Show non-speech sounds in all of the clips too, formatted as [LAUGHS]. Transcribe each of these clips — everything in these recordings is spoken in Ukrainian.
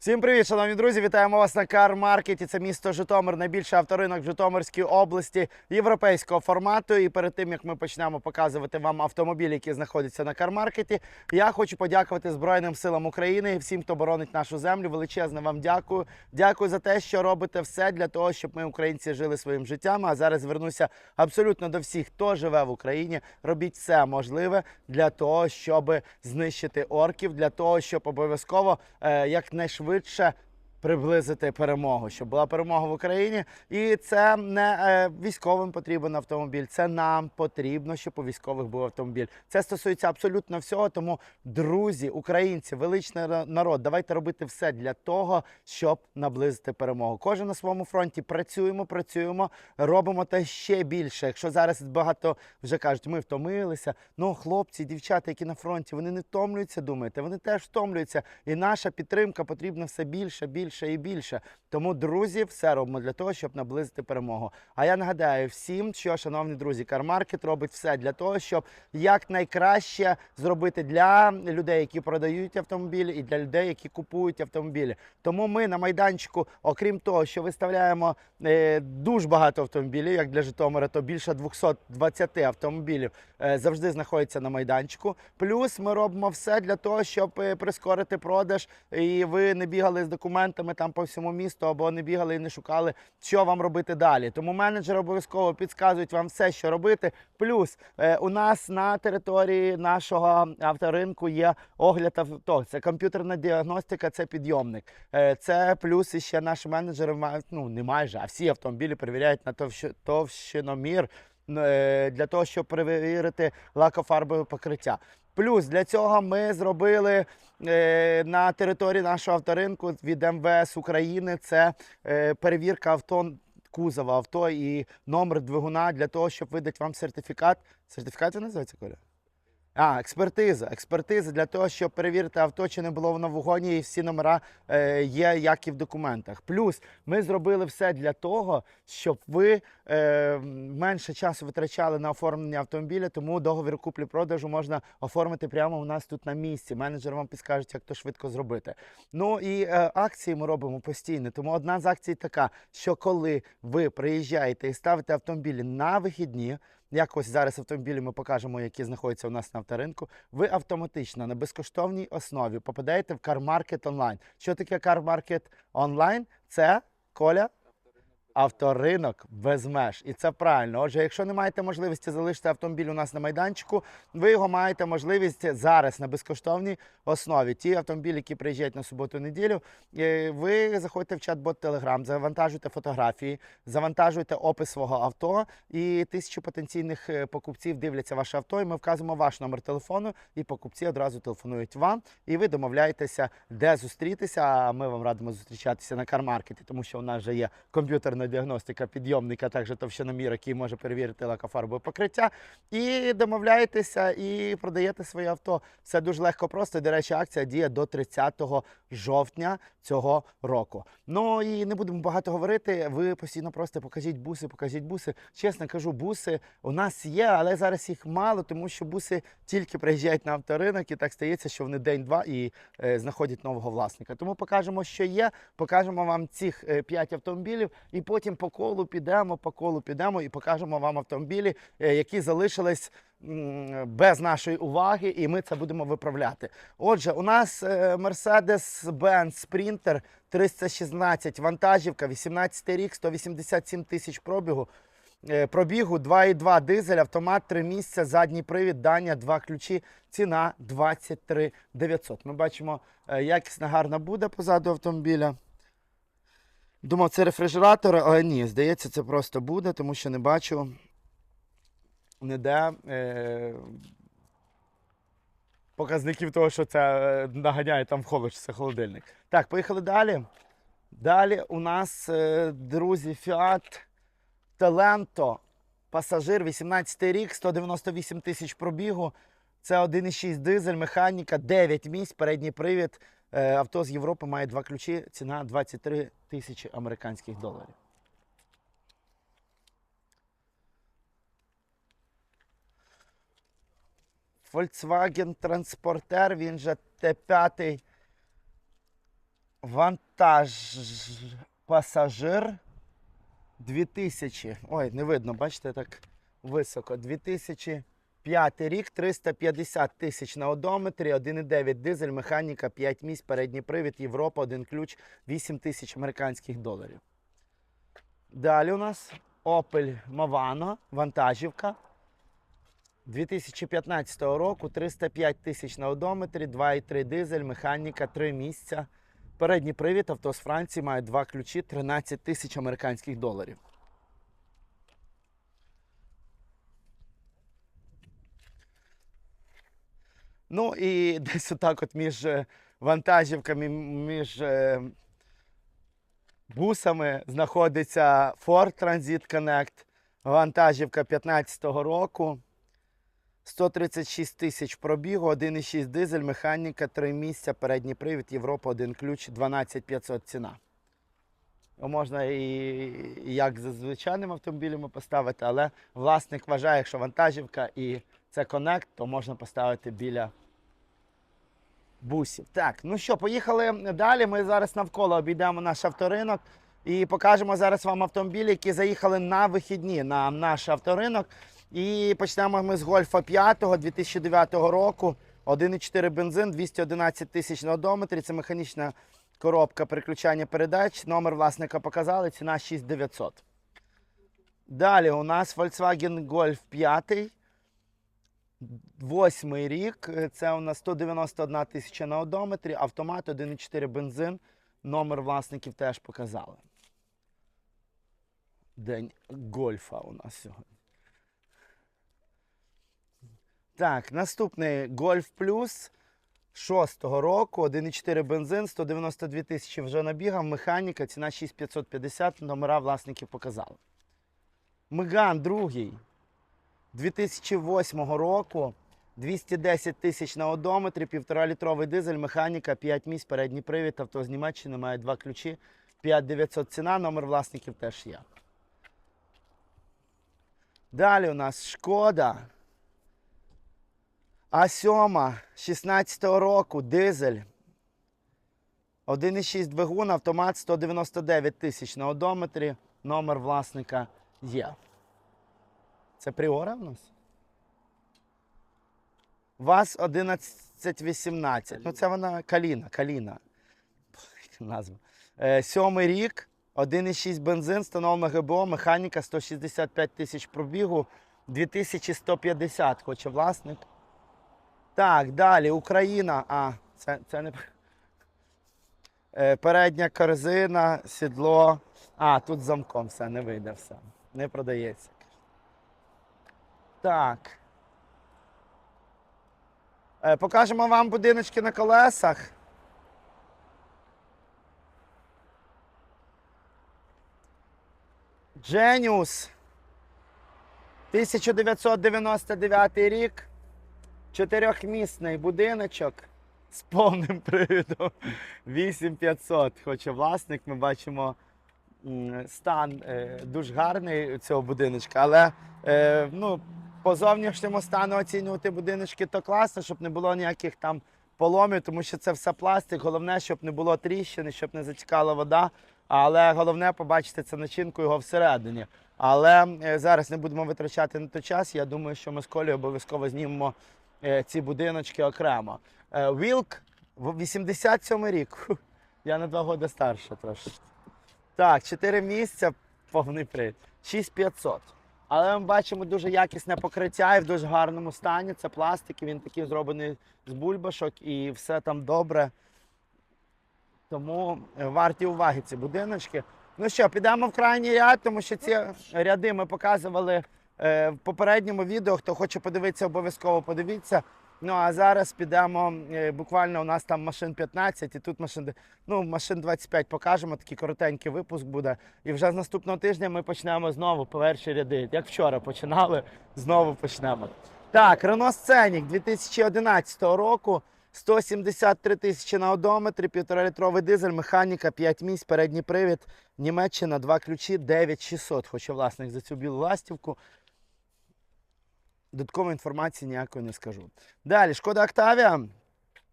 Всім привіт, шановні друзі! Вітаємо вас на Кар-маркеті. Це місто Житомир, найбільший авторинок в Житомирській області європейського формату. І перед тим як ми почнемо показувати вам автомобілі, які знаходяться на Кар-маркеті, я хочу подякувати Збройним силам України і всім, хто боронить нашу землю. Величезне вам дякую. Дякую за те, що робите все для того, щоб ми, українці, жили своїм життям. А зараз звернуся абсолютно до всіх, хто живе в Україні. Робіть все можливе для того, щоб знищити орків, для того, щоб обов'язково е, якнайшвидше приблизити перемогу, щоб була перемога в Україні. І це не е, військовим потрібен автомобіль, це нам потрібно, щоб у військових був автомобіль. Це стосується абсолютно всього. Тому, друзі, українці, величний народ, давайте робити все для того, щоб наблизити перемогу. Кожен на своєму фронті працюємо, працюємо, робимо те ще більше. Якщо зараз багато вже кажуть, ми втомилися. Ну, хлопці, дівчата, які на фронті, вони не втомлюються, думаєте, вони теж втомлюються. І наша підтримка потрібна все більше, більше і більше. Тому, друзі, все робимо для того, щоб наблизити перемогу. А я нагадаю всім, що, шановні друзі, Кармаркет робить все для того, щоб якнайкраще зробити для людей, які продають автомобілі, і для людей, які купують автомобілі. Тому ми на майданчику, окрім того, що виставляємо е, дуже багато автомобілів, як для Житомира, то більше 220 автомобілів е, завжди знаходяться на майданчику. Плюс ми робимо все для того, щоб е, прискорити продаж, і ви не бігали з документами там по всьому місту, або не бігали і не шукали, що вам робити далі. Тому менеджери обов'язково підказують вам все, що робити. Плюс е, у нас на території нашого авторинку є огляд авто. Це комп'ютерна діагностика, це підйомник. Е, Це плюс і ще наші менеджери мають, ну не майже, а всі автомобілі перевіряють на товщ- товщиномір е, для того, щоб перевірити лакофарбове покриття. Плюс для цього ми зробили е, на території нашого авторинку від МВС України це е, перевірка авто. Кузова авто і номер двигуна для того, щоб видати вам сертифікат. Сертифікат він називається Коля? А, експертиза. Експертиза для того, щоб перевірити авто, чи не було воно в вогоні, і всі номера е, є, як і в документах. Плюс ми зробили все для того, щоб ви е, менше часу витрачали на оформлення автомобіля, тому договір куплі-продажу можна оформити прямо у нас тут на місці. Менеджер вам підскаже, як то швидко зробити. Ну і е, акції ми робимо постійно. Тому одна з акцій така, що коли ви приїжджаєте і ставите автомобілі на вихідні. Як ось зараз автомобілі ми покажемо, які знаходяться у нас на авторинку. Ви автоматично на безкоштовній основі попадаєте в CarMarket онлайн. Що таке CarMarket онлайн? Це Коля. Авторинок без меж, і це правильно. Отже, якщо не маєте можливості залишити автомобіль у нас на майданчику, ви його маєте можливість зараз на безкоштовній основі. Ті автомобілі, які приїжджають на суботу-неділю, е, ви заходите в чат-бот Telegram, завантажуєте фотографії, завантажуєте опис свого авто, і тисячі потенційних е, покупців дивляться ваше авто. І ми вказуємо ваш номер телефону, і покупці одразу телефонують вам. І ви домовляєтеся, де зустрітися. А ми вам радимо зустрічатися на кармаркеті, тому що у нас вже є комп'ютерна діагностика підйомника, також товщиномір, який може перевірити лакофарбове покриття. І домовляєтеся і продаєте своє авто. Все дуже легко просто. До речі, акція діє до 30 жовтня цього року. Ну і не будемо багато говорити. Ви постійно просто покажіть буси, покажіть буси. Чесно кажу, буси у нас є, але зараз їх мало, тому що буси тільки приїжджають на авторинок, і так стається, що вони день-два і е, знаходять нового власника. Тому покажемо, що є. Покажемо вам цих 5 автомобілів, і потім по колу підемо, по колу підемо і покажемо вам автомобілі, е, які залишились. Без нашої уваги, і ми це будемо виправляти. Отже, у нас е, Mercedes-Benz Sprinter 316 вантажівка, 18 рік, 187 тисяч пробігу. Е, Пробігу 2,2 дизель, автомат 3 місця, задній привід, дання, 2 ключі, ціна 23 900. Ми бачимо, якісна гарна буде позаду автомобіля. Думав, це рефрижератор, але ні, здається, це просто буде, тому що не бачу ніде е, показників того, що це е, наганяє там в холод, чи це холодильник. Так, поїхали далі. Далі у нас, е, друзі, Fiat Talento, пасажир, 18 рік, 198 тисяч пробігу. Це 1,6 дизель, механіка, 9 місць, передній привід. Е, Авто з Європи має два ключі, ціна 23 тисячі американських доларів. Volkswagen Transporter, він же Т5 Вантаж пасажир 2000. Ой, не видно, бачите, так високо. 2005 рік, 350 тисяч на одометрі, 1,9 дизель, механіка, 5 місць, передній привід, Європа, один ключ, 8 тисяч американських доларів. Далі у нас Opel Movano, вантажівка. 2015 року 305 тисяч на одометрі, 2,3 дизель, механіка, 3 місця. Передній привід авто з Франції має два ключі, 13 тисяч американських доларів. Ну і [LAUGHS] десь отак от між е, вантажівками, між е, бусами знаходиться Ford Transit Connect. Вантажівка 15-го року. 136 тисяч пробігу, 1,6 дизель, механіка, 3 місця, передній привід, Європа, один ключ, 12 500 ціна. Ну, Можна і, як за звичайним автомобілями поставити, але власник вважає, якщо вантажівка і це коннект, то можна поставити біля бусів. Так, ну що, поїхали далі. Ми зараз навколо обійдемо наш авторинок і покажемо зараз вам автомобілі, які заїхали на вихідні на наш авторинок. І почнемо ми з Гольфа 5 2009 року. 1,4 бензин, 211 тисяч на одометрі. Це механічна коробка переключання передач. Номер власника показали, ціна 6900. Далі у нас Volkswagen Golf 5. Восьмий рік. Це у нас 191 тисяча на одометрі, автомат 1,4 бензин. Номер власників теж показали. День гольфа у нас сьогодні. Так, наступний Golf Plus 6-го року, 1,4 бензин, 192 тисячі вже набігав, механіка, ціна 6550, номера власників показали. Меган другий 2008 року, 210 тисяч на одометрі, 1,5 літровий дизель, механіка, 5 місць, передній привід, авто з Німеччини, має два ключі, 5900 ціна, номер власників теж є. Далі у нас Шкода. А7 16-го року, дизель. 1,6 двигун, автомат 199 тисяч на одометрі. Номер власника є. Це Пріора в нас? ВАЗ 1118. Ну, це вона Каліна. Каліна. Назва. Е, Сьомий рік, 1,6 бензин, встановлено ГБО, механіка 165 тисяч пробігу, 2150 хоче власник. Так, далі Україна. А, це, це не. Е, передня корзина, сідло. А, тут замком все, не вийде все. Не продається. Так. Е, покажемо вам будиночки на колесах. Genius. 1999 рік. Чотирьохмісний будиночок з повним привідом 8500. Хоче власник. Ми бачимо стан е, дуже гарний цього будиночка, але е, ну, по зовнішньому стану оцінювати будиночки то класно, щоб не було ніяких там поломів, тому що це все пластик. Головне, щоб не було тріщини, щоб не затікала вода. Але головне побачити це начинку його всередині. Але е, зараз не будемо витрачати на той час. Я думаю, що ми з Колею обов'язково знімемо е, ці будиночки окремо. Е, Вілк, в- 87 рік. Я на два роки старше трошки. Так, 4 місця, повний привід. 6500. Але ми бачимо дуже якісне покриття і в дуже гарному стані. Це пластик, він такий зроблений з бульбашок і все там добре. Тому е, варті уваги ці будиночки. Ну що, підемо в крайній ряд, тому що ці ряди ми показували е, в попередньому відео. Хто хоче подивитися, обов'язково подивіться. Ну а зараз підемо. е, буквально у нас там машин 15, і тут машин, ну, машин 25 покажемо. Такий коротенький випуск буде. І вже з наступного тижня ми почнемо знову перші ряди. Як вчора починали, знову почнемо. Так, Renault Scenic 2011 року. 173 тисячі на одометрі, 1,5 літровий дизель, механіка, 5 місць, передній привід, Німеччина, 2 ключі, 9600. Хоче власник за цю білу ластівку. Додаткової інформації ніякої не скажу. Далі, шкода Октавія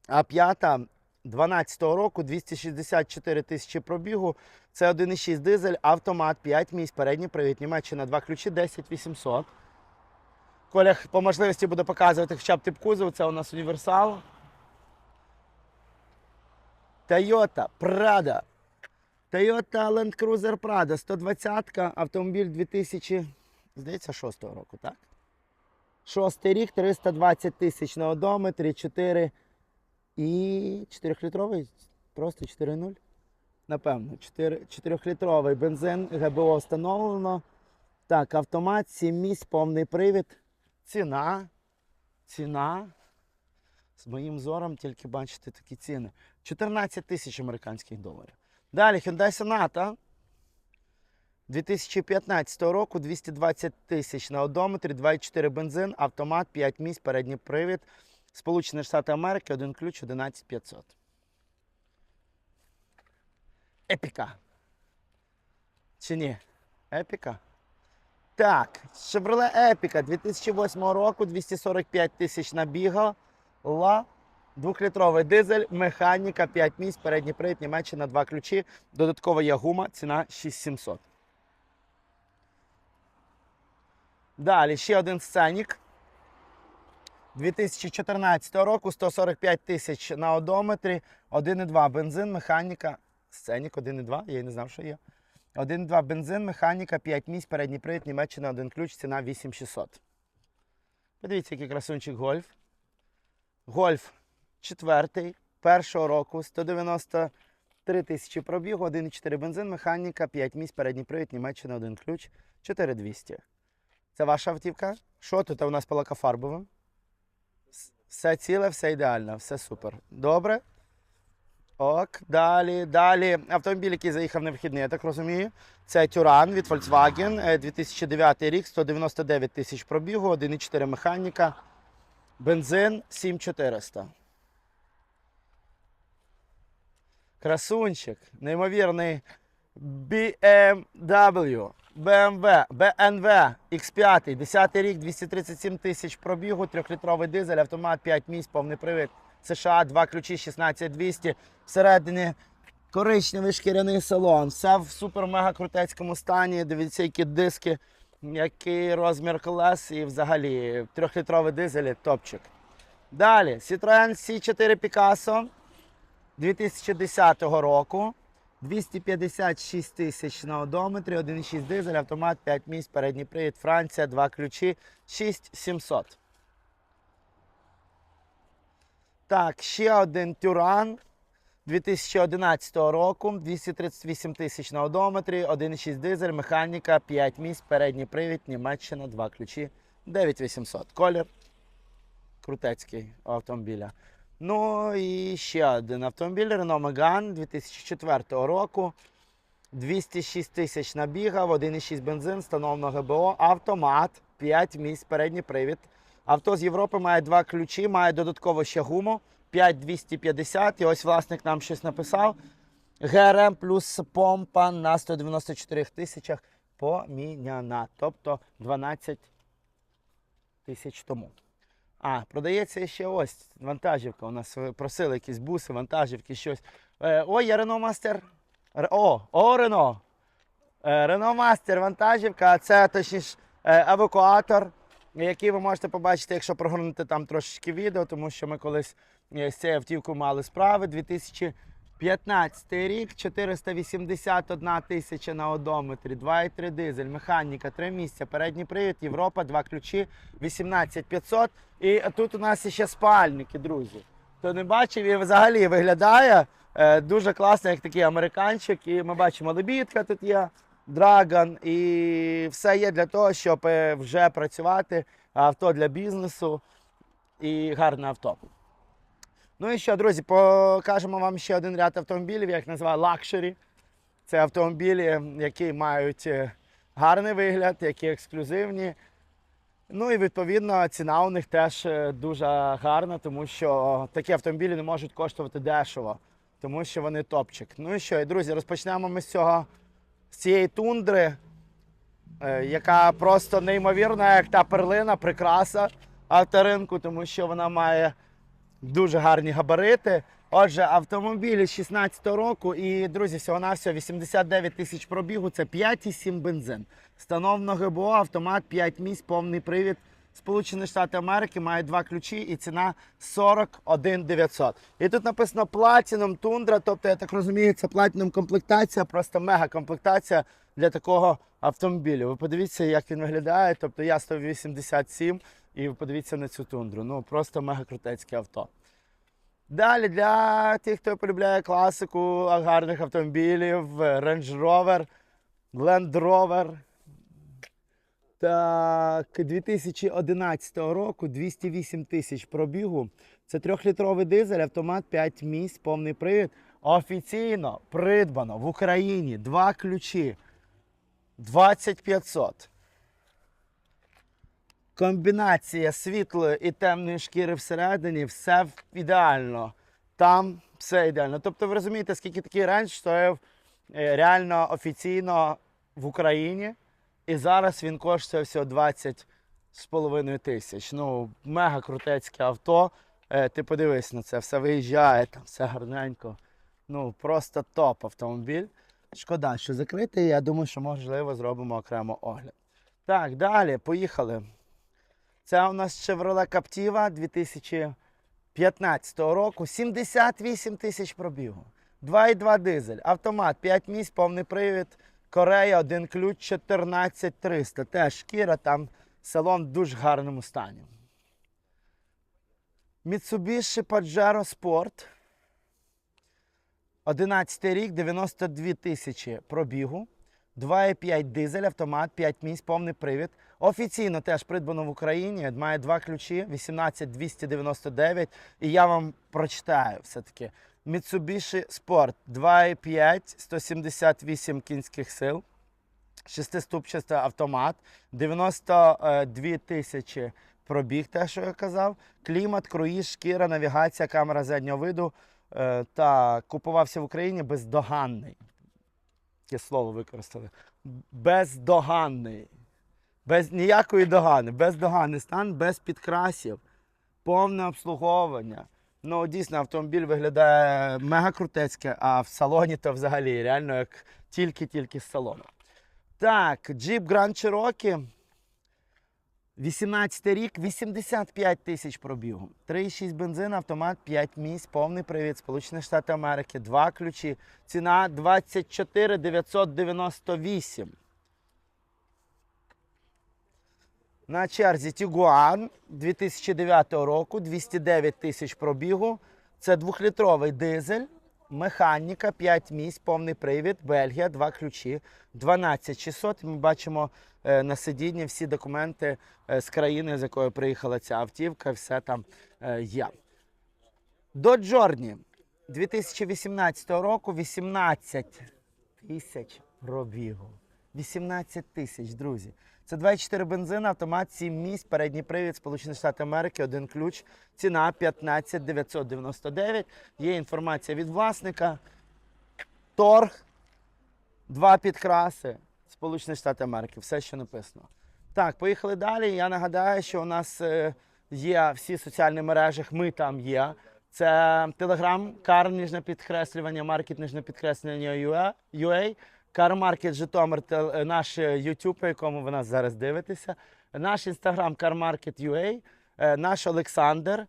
А5 2012 року, 264 тисячі пробігу. Це 1,6 дизель, автомат, 5 місць, передній привід, Німеччина, 2 ключі, 10 800. Коля по можливості буде показувати хоча б тип кузову, це у нас універсал. Toyota Prado. Toyota Land Cruiser Prado 120 автомобіль 2000, здається, 6 року, так? Шостий рік, 320 тисяч на одометрі, 4 і 4-літровий, просто 4.0. Напевно, 4-літровий бензин, ГБО встановлено. Так, автомат, 7 місць, повний привід. Ціна. Ціна. З моїм зором тільки бачите такі ціни. 14 тисяч американських доларів. Далі Hyundai Sonata. 2015 року 220 тисяч на одометрі, 2,4 бензин, автомат, 5 місць, передній привід. Сполучені Штати Америки, один ключ, 11500. Епіка. Чи ні? Епіка? Так, Chevrolet Епіка 2008 року, 245 тисяч набігала. Двохлітровий дизель, механіка, 5 місць, передній привід, Німеччина, 2 ключі. Додаткова є гума, ціна 6700. Далі ще один сценік. 2014 року 145 тисяч на одометрі, 1,2 бензин, механіка. Сценік 1,2, я й не знав, що є. 1,2 бензин, механіка, 5 місць, передній привід, Німеччина, один ключ, ціна 8600. Подивіться, який красунчик гольф. Гольф четвертий, першого року, 193 тисячі пробігу, 1,4 бензин, механіка, 5 місць, передній привід, Німеччина, один ключ, 4200. Це ваша автівка? Що тут у нас по лакофарбовим? Все ціле, все ідеально, все супер. Добре. Ок, далі, далі. Автомобіль, який заїхав на вихідний, я так розумію. Це Тюран від Volkswagen, е, 2009 рік, 199 тисяч пробігу, 1,4 механіка, бензин 7400. Красунчик, неймовірний BMW, BMW, BNV X5, 10 рік, 237 тисяч пробігу, 3-літровий дизель, автомат, 5 місць, повний привід. США, 2 ключі, 16200. Всередині коричневий шкіряний салон. Все в супер-мега крутецькому стані. Дивіться, які диски, який розмір колес і взагалі 3-літровий дизель топчик. Далі Citroen C4 Picasso 2010 року. 256 тисяч на одометрі, 1,6 дизель, автомат, 5 місць, передній привід, Франція, 2 ключі, 6700. Так, ще один Тюран 2011 року, 238 тисяч на одометрі, 1,6 дизель, механіка, 5 місць, передній привід, Німеччина, 2 ключі, 9800. Колір крутецький автомобіля. Ну і ще один автомобіль Renault Megane 2004 року. 206 тисяч набігав, 1,6 бензин, встановлено ГБО, автомат, 5 місць, передній привід. Авто з Європи має два ключі, має додатково ще гуму 5250. І ось власник нам щось написав. ГРМ плюс помпа на 194 тисячах поміняна. Тобто 12 тисяч тому. А, продається ще ось вантажівка. У нас просили якісь буси, вантажівки, щось. Е, ой, я Рено Мастер. О, о, Рено. Е, Renault Master вантажівка, це точніше е, евакуатор, який ви можете побачити, якщо прогорнути там трошечки відео, тому що ми колись е, з цією автівкою мали справи. 2015 рік, 481 тисяча на одометрі, 2,3 дизель, механіка, 3 місця, передній привід, Європа, 2 ключі, 18500. І тут у нас ще спальники, друзі. Хто не бачив, і взагалі виглядає е, дуже класно, як такий американчик. І ми бачимо лебідка тут є, драгон, і все є для того, щоб е, вже працювати. Авто для бізнесу і гарне авто. Ну і що, друзі, покажемо вам ще один ряд автомобілів, я їх називаю лакшері. Це автомобілі, які мають е, гарний вигляд, які ексклюзивні. Ну і відповідно ціна у них теж е, дуже гарна, тому що такі автомобілі не можуть коштувати дешево, тому що вони топчик. Ну і що, і, друзі, розпочнемо ми з цього з цієї тундри, е, яка просто неймовірна, як та перлина, прикраса авторинку, тому що вона має дуже гарні габарити. Отже, автомобіль із 16 року і, друзі, всього-навсього 89 тисяч пробігу, це 5,7 бензин. Встановлено ГБО, автомат 5 місць, повний привід. Сполучені Штати Америки мають два ключі і ціна 41 900. І тут написано Platinum Tundra, тобто, я так розумію, це Platinum комплектація, просто мега комплектація для такого автомобілю. Ви подивіться, як він виглядає. Тобто я 187 і подивіться на цю тундру. Ну просто мега крутецьке авто. Далі для тих, хто полюбляє класику гарних автомобілів, Range Rover, Land Rover. Так, 2011 року 208 тисяч пробігу. Це трьохлітровий дизель, автомат 5 місць, повний привід. Офіційно придбано в Україні два ключі 2500. Комбінація світлої і темної шкіри всередині, все ідеально. Там все ідеально. Тобто, ви розумієте, скільки такий рейндж стояв е, реально офіційно в Україні. І зараз він коштує всього 20 з половиною тисяч. Ну, мега крутецьке авто. Е, ти подивись на це, все виїжджає, там все гарненько. Ну, просто топ автомобіль. Шкода, що закритий. Я думаю, що можливо зробимо окремо огляд. Так, далі, поїхали. Це у нас Chevrolet Captiva 2015 року. 78 тисяч пробігу. 2,2 дизель, автомат, 5 місць, повний привід. Корея, один ключ, 14300. Теж шкіра, там салон в дуже гарному стані. Mitsubishi Pajero Sport. 11 рік, 92 тисячі пробігу. 2,5 дизель, автомат, 5 місць, повний привід. Офіційно теж придбано в Україні. Має два ключі, 18299. І я вам прочитаю все-таки. Mitsubishi Sport 2,5, 178 кінських сил. Шестиступчастий автомат, 92 тисячі пробіг, те, що я казав. Клімат, круїз, шкіра, навігація, камера заднього виду. Е, та купувався в Україні бездоганний. Яке слово використали. Бездоганний. Без ніякої догани. Бездоганний стан, без підкрасів, повне обслуговування. Ну, дійсно, автомобіль виглядає мега крутецьке, а в салоні то взагалі реально як тільки-тільки з салону. Так, Jeep Grand Cherokee. 18 рік, 85 тисяч пробігу. 3,6 бензин, автомат, 5 місць, повний привід, Сполучені Штати Америки, два ключі. Ціна 24 998. На черзі Tiguan 2009 року, 209 тисяч пробігу. Це двохлітровий дизель, механіка, 5 місць, повний привід, Бельгія, два ключі, 12600. Ми бачимо е, на сидінні всі документи е, з країни, з якої приїхала ця автівка, все там е, є. До Джорні 2018 року 18 тисяч пробігу. 18 тисяч, друзі. Це 2,4 бензин, автомат, 7 місць, передній привід, Сполучені Штати Америки, один ключ. Ціна 15 999. Є інформація від власника. Торг, два підкраси, Сполучені Штати Америки. Все, що написано. Так, поїхали далі. Я нагадаю, що у нас е, є всі соціальні мережі, ми там є. Це Телеграм, Кар, ніжне підкреслювання, маркет, ніжне підкреслювання UA, UA. Кармаркет Житомир, е, наш YouTube, по якому ви нас зараз дивитеся. Наш інстаграм CarMarket.ua, е, наш Олександр,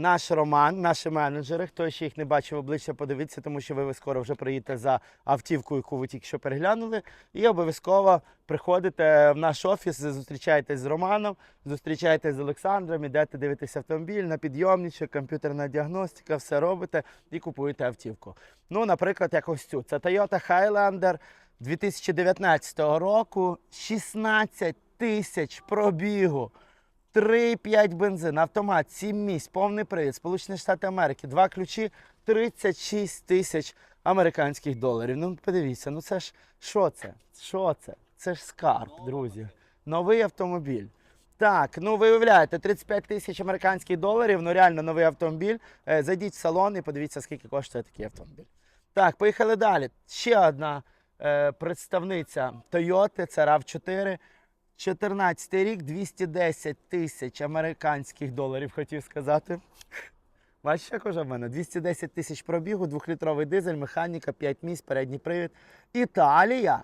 наш Роман, наші менеджери. Хто ще їх не бачив обличчя, подивіться, тому що ви скоро вже приїдете за автівкою, яку ви тільки що переглянули. І обов'язково приходите в наш офіс, зустрічаєтесь з Романом, зустрічаєтесь з Олександром, ідете дивитися автомобіль на підйомничок, комп'ютерна діагностика, все робите і купуєте автівку. Ну, наприклад, як ось цю. Це Toyota Highlander 2019 року, 16 тисяч пробігу. 3,5 бензин, автомат, 7 місць, повний привід, Сполучені Штати Америки, два ключі, 36 тисяч американських доларів. Ну, подивіться, ну це ж що це? Що це? Це ж скарб, друзі. Новий автомобіль. Так, ну ви уявляєте, 35 тисяч американських доларів, ну реально новий автомобіль. Е, Зайдіть в салон і подивіться, скільки коштує такий автомобіль. Так, поїхали далі. Ще одна е, представниця Toyota, це RAV4. 14 рік, 210 тисяч американських доларів, хотів сказати. Бачиш, як уже в мене? 210 тисяч пробігу, двохлітровий дизель, механіка, 5 місць, передній привід. Італія.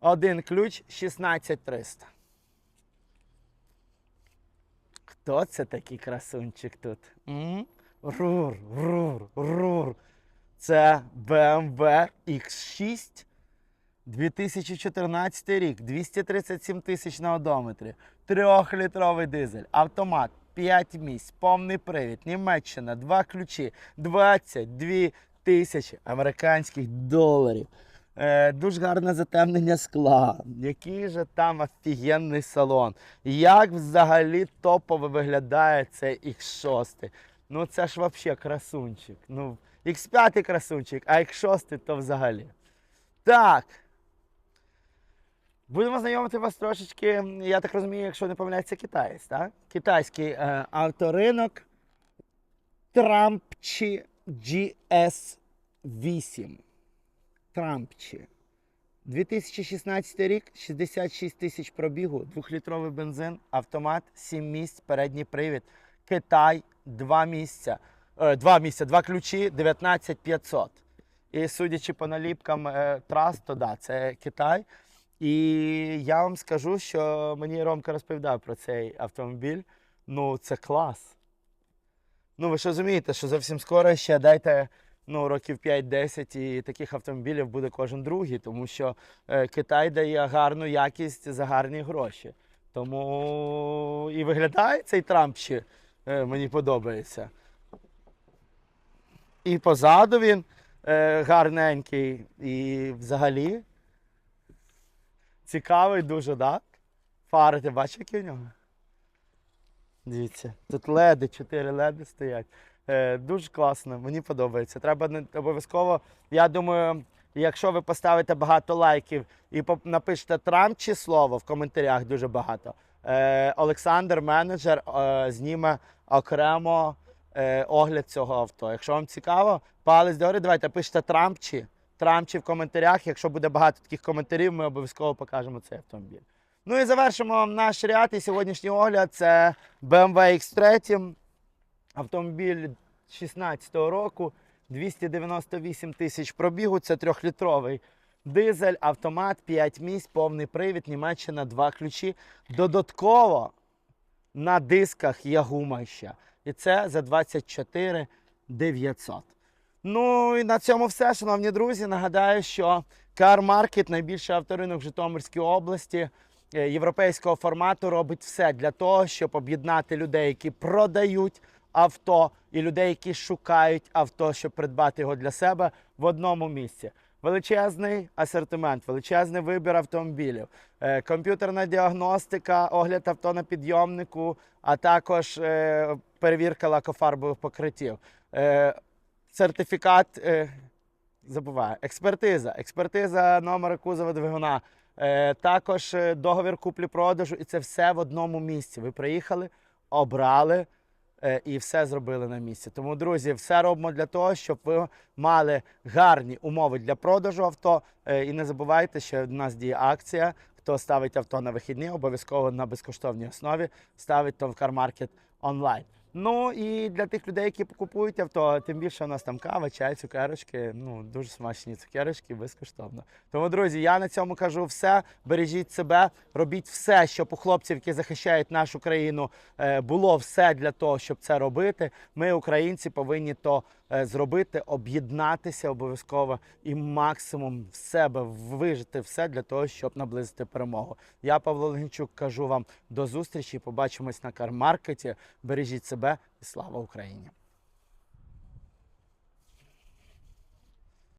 Один ключ 16300. Хто це такий красунчик тут? М? Рур, рур, рур. Це BMW X6 2014 рік, 237 тисяч на одометрі, трьохлітровий дизель, автомат, 5 місць, повний привід, Німеччина, два ключі, 22 тисячі американських доларів. Е, дуже гарне затемнення скла. Який же там офігенний салон. Як взагалі топово виглядає цей X6. Ну це ж взагалі красунчик. Ну, X5 красунчик, а X6 то взагалі. Так. Будемо знайомити вас трошечки, я так розумію, якщо не помиляється, китаєць, так? Китайський е, авторинок Трампчі GS8. Трампчі. 2016 рік, 66 тисяч пробігу, двохлітровий бензин, автомат, 7 місць, передній привід. Китай, 2 місця. Е, 2 місця, 2 ключі, 19500. І судячи по наліпкам е, трас, то да, це Китай. І я вам скажу, що мені Ромка розповідав про цей автомобіль. Ну, це клас. Ну, ви ж розумієте, що зовсім скоро ще дайте ну, років 5-10 і таких автомобілів буде кожен другий, тому що е, Китай дає гарну якість за гарні гроші. Тому і виглядає цей Трамп ще е, мені подобається. І позаду він е, гарненький, і взагалі цікавий дуже, так? Фари, ти бачиш, які в нього? Дивіться, тут леди, чотири леди стоять. Е, дуже класно, мені подобається. Треба не обов'язково. Я думаю, якщо ви поставите багато лайків і напишете Трамп чи слово в коментарях дуже багато. Е, Олександр, менеджер, е, зніме окремо е, огляд цього авто. Якщо вам цікаво, палець догори, давайте пишете Трамп чи Трамп чи в коментарях. Якщо буде багато таких коментарів, ми обов'язково покажемо цей автомобіль. Ну і завершимо наш ряд і сьогоднішній огляд. Це BMW X3. Автомобіль 16-го року, 298 тисяч пробігу. Це трьохлітровий дизель, автомат, 5 місць, повний привід, Німеччина, 2 ключі. Додатково на дисках є гума ще. І це за 24 900. Ну і на цьому все, шановні друзі. Нагадаю, що Market, найбільший авторинок в Житомирській області е, європейського формату, робить все для того, щоб об'єднати людей, які продають авто, і людей, які шукають авто, щоб придбати його для себе в одному місці. Величезний асортимент, величезний вибір автомобілів, е, комп'ютерна діагностика, огляд авто на підйомнику, а також е, перевірка лакофарбових покриттів. Сертифікат, е, забуваю, експертиза, експертиза номера кузова двигуна, е, також е, договір куплі-продажу, і це все в одному місці. Ви приїхали, обрали і все зробили на місці. Тому, друзі, все робимо для того, щоб ви мали гарні умови для продажу авто. І не забувайте, що в нас діє акція. Хто ставить авто на вихідні, обов'язково на безкоштовній основі ставить то в CarMarket онлайн. Ну і для тих людей, які купують авто, тим більше у нас там кава, чай, цукерочки. Ну дуже смачні цукерочки безкоштовно. Тому, друзі, я на цьому кажу все. Бережіть себе, робіть все, щоб у хлопців, які захищають нашу країну, е, було все для того, щоб це робити. Ми, українці, повинні то зробити, об'єднатися обов'язково і максимум в себе вижити все для того, щоб наблизити перемогу. Я Павло Ленчук кажу вам до зустрічі. Побачимось на кармаркеті. Бережіть себе і слава Україні!